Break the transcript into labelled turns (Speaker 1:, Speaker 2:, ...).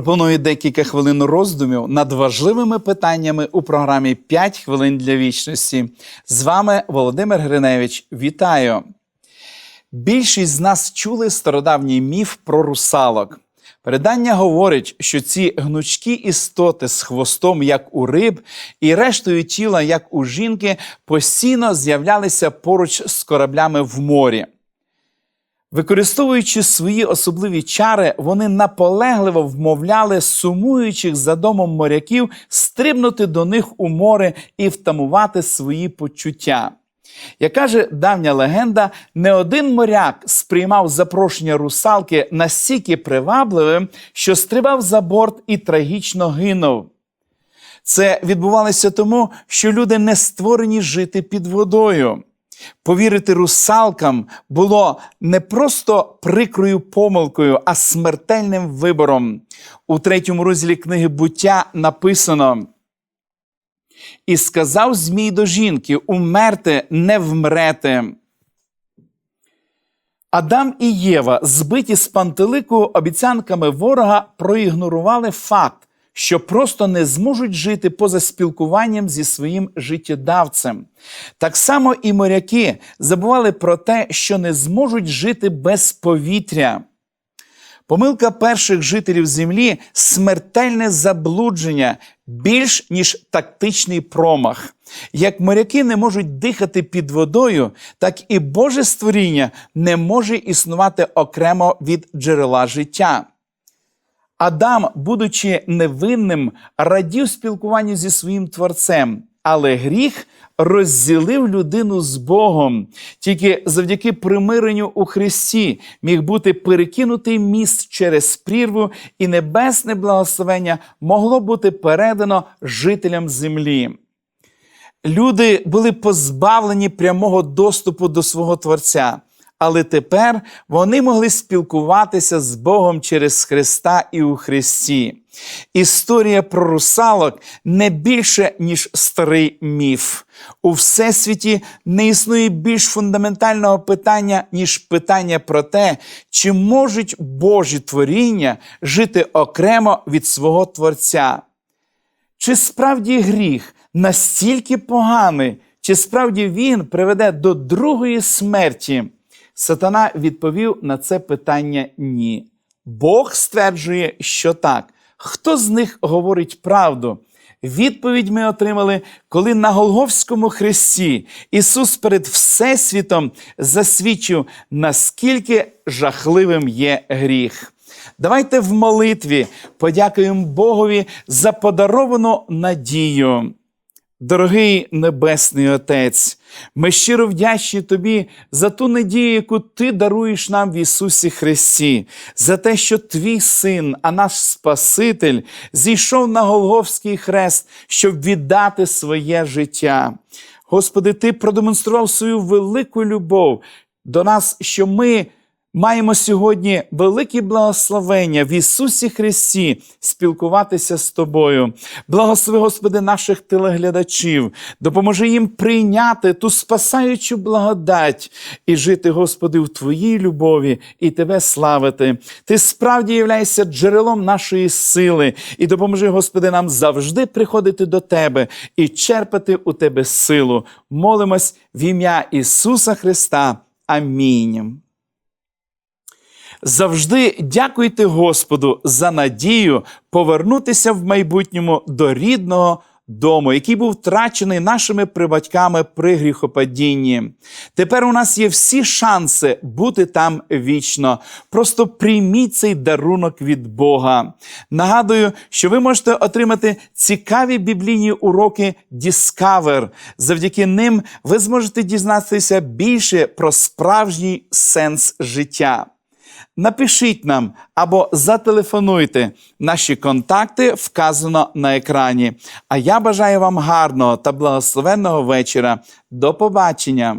Speaker 1: Пропоную декілька хвилин роздумів над важливими питаннями у програмі «5 хвилин для вічності. З вами Володимир Гриневич. Вітаю! Більшість з нас чули стародавній міф про русалок. Передання говорить, що ці гнучкі істоти з хвостом, як у риб, і рештою тіла, як у жінки, постійно з'являлися поруч з кораблями в морі. Використовуючи свої особливі чари, вони наполегливо вмовляли сумуючих за домом моряків стрибнути до них у море і втамувати свої почуття. Як каже давня легенда, не один моряк сприймав запрошення русалки настільки привабливим, що стрибав за борт і трагічно гинув. Це відбувалося тому, що люди не створені жити під водою. Повірити русалкам було не просто прикрою помилкою, а смертельним вибором. У третьому розділі книги буття написано. І сказав Змій до жінки: умерте, не вмрете. Адам і Єва, збиті з пантелику обіцянками ворога, проігнорували факт, що просто не зможуть жити поза спілкуванням зі своїм життєдавцем. Так само і моряки забували про те, що не зможуть жити без повітря. Помилка перших жителів землі смертельне заблудження більш ніж тактичний промах. Як моряки не можуть дихати під водою, так і Боже створіння не може існувати окремо від джерела життя. Адам, будучи невинним, радів спілкуванню зі своїм творцем, але гріх розділив людину з Богом. Тільки завдяки примиренню у Христі міг бути перекинутий міст через прірву, і небесне благословення могло бути передано жителям землі. Люди були позбавлені прямого доступу до свого Творця. Але тепер вони могли спілкуватися з Богом через Христа і у Христі. Історія про русалок не більше, ніж старий міф. У всесвіті не існує більш фундаментального питання, ніж питання про те, чи можуть Божі творіння жити окремо від свого Творця. Чи справді гріх настільки поганий, чи справді він приведе до другої смерті? Сатана відповів на це питання ні. Бог стверджує, що так. Хто з них говорить правду? Відповідь ми отримали, коли на Голговському хресті Ісус перед Всесвітом засвідчив, наскільки жахливим є гріх. Давайте в молитві подякуємо Богові за подаровану надію. Дорогий Небесний Отець, ми щиро вдячні Тобі за ту надію, яку Ти даруєш нам в Ісусі Христі, за те, що Твій Син, а наш Спаситель, зійшов на Голговський хрест, щоб віддати своє життя. Господи, Ти продемонстрував свою велику любов до нас, що ми. Маємо сьогодні велике благословення в Ісусі Христі спілкуватися з Тобою. Благослови, Господи, наших телеглядачів, допоможи їм прийняти ту спасаючу благодать і жити, Господи, в Твоїй любові і Тебе славити. Ти справді являєшся джерелом нашої сили, і допоможи, Господи, нам завжди приходити до Тебе і черпати у Тебе силу. Молимось в ім'я Ісуса Христа. Амінь. Завжди дякуйте Господу за надію повернутися в майбутньому до рідного дому, який був втрачений нашими прибатьками при гріхопадінні. Тепер у нас є всі шанси бути там вічно. Просто прийміть цей дарунок від Бога. Нагадую, що ви можете отримати цікаві біблійні уроки Discover. Завдяки ним ви зможете дізнатися більше про справжній сенс життя. Напишіть нам або зателефонуйте. Наші контакти вказано на екрані. А я бажаю вам гарного та благословенного вечора. До побачення!